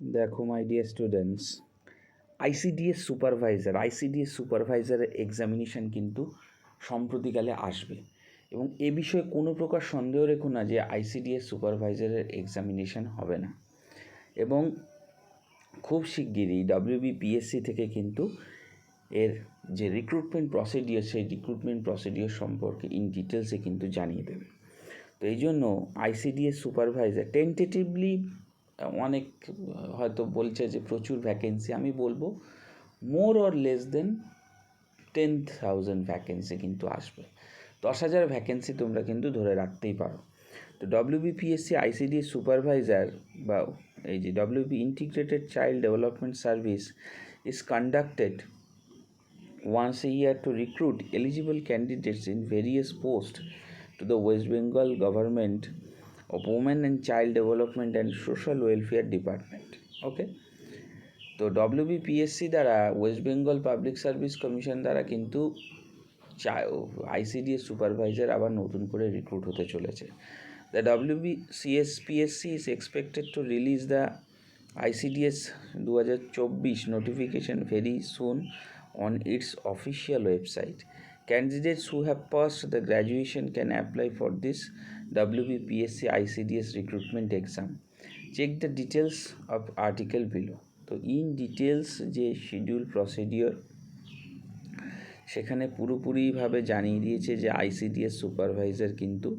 দেখো my dear students ICDS supervisor ICDS সুপারভাইজারের examination কিন্তু সম্প্রতিকালে আসবে। এবং এ বিষয়ে কোনো প্রকার সন্দেহ রেখো না যে আইসিডিএস সুপারভাইজারের এক্সামিনেশান হবে না। এবং খুব শিগগিরই ডব্লিউবিপিএসসি থেকে কিন্তু এর যে রিক্রুটমেন্ট প্রসিডিওর সেই রিক্রুটমেন্ট প্রসিডিওর সম্পর্কে ইন ডিটেলসে কিন্তু জানিয়ে দেবে। তো এই জন্য আইসিডিএস সুপারভাইজার টেন্টেটিভলি অনেক, হয়তো বলছে যে প্রচুর ভ্যাকেন্সি আমি বলব more or less than ten thousand vacancy কিন্তু আসবে। দশ হাজার ভ্যাকেন্সি তোমরা কিন্তু ধরে রাখতেই পারো। তো ডব্লিউবিপিএসসি আইসিডিএস সুপারভাইজার বা এই যে WB integrated child development service is conducted once a year to recruit eligible candidates in various posts to the West Bengal government of Women and Child Development and Social Welfare Department. Okay. তো WBPSC দ্বারা West Bengal public service commission দ্বারা কিন্তু ICDS supervisor আবার নতুন করে recruit হতে চলেছে the WB CSPSC is expected to release the ICDS দু হাজার চব্বিশ notification very soon on its official website. Candidates who have passed the graduation can apply for this WBPSC ICDS recruitment exam. Check the details of article below. তো in details যে schedule procedure সেখানে পুরোপুরিভাবে জানিয়ে দিয়েছে যে ICDS supervisor কিন্তু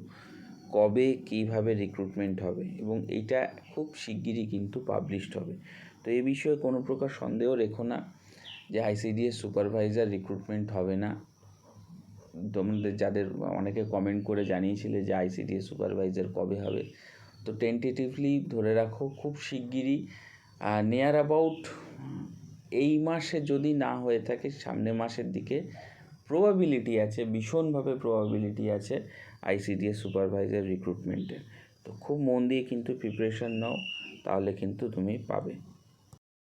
কবে কীভাবে রিক্রুটমেন্ট হবে এবং এইটা খুব শিগগিরই কিন্তু পাবলিশড হবে তো এই বিষয়ে কোনো প্রকার সন্দেহ রেখো না যে আইসিডিএস সুপারভাইজার রিক্রুটমেন্ট হবে না তোমাদের যাদের অনেকে কমেন্ট করে জানিয়েছিলে যে আইসিডিএস সুপারভাইজার কবে হবে। তো টেন্টেটিভলি ধরে রাখো, খুব শিগগিরই। নিয়ার অ্যাবাউট এই মাসে যদি না হয়ে থাকে, সামনের মাসের দিকে প্রবাবিলিটি আছে, ভীষণভাবে প্রবাবিলিটি আছে আইসিডিএস সুপারভাইজার রিক্রুটমেন্টের তো খুব মন দিয়ে কিন্তু প্রিপারেশন নাও, তাহলে কিন্তু তুমি পাবে।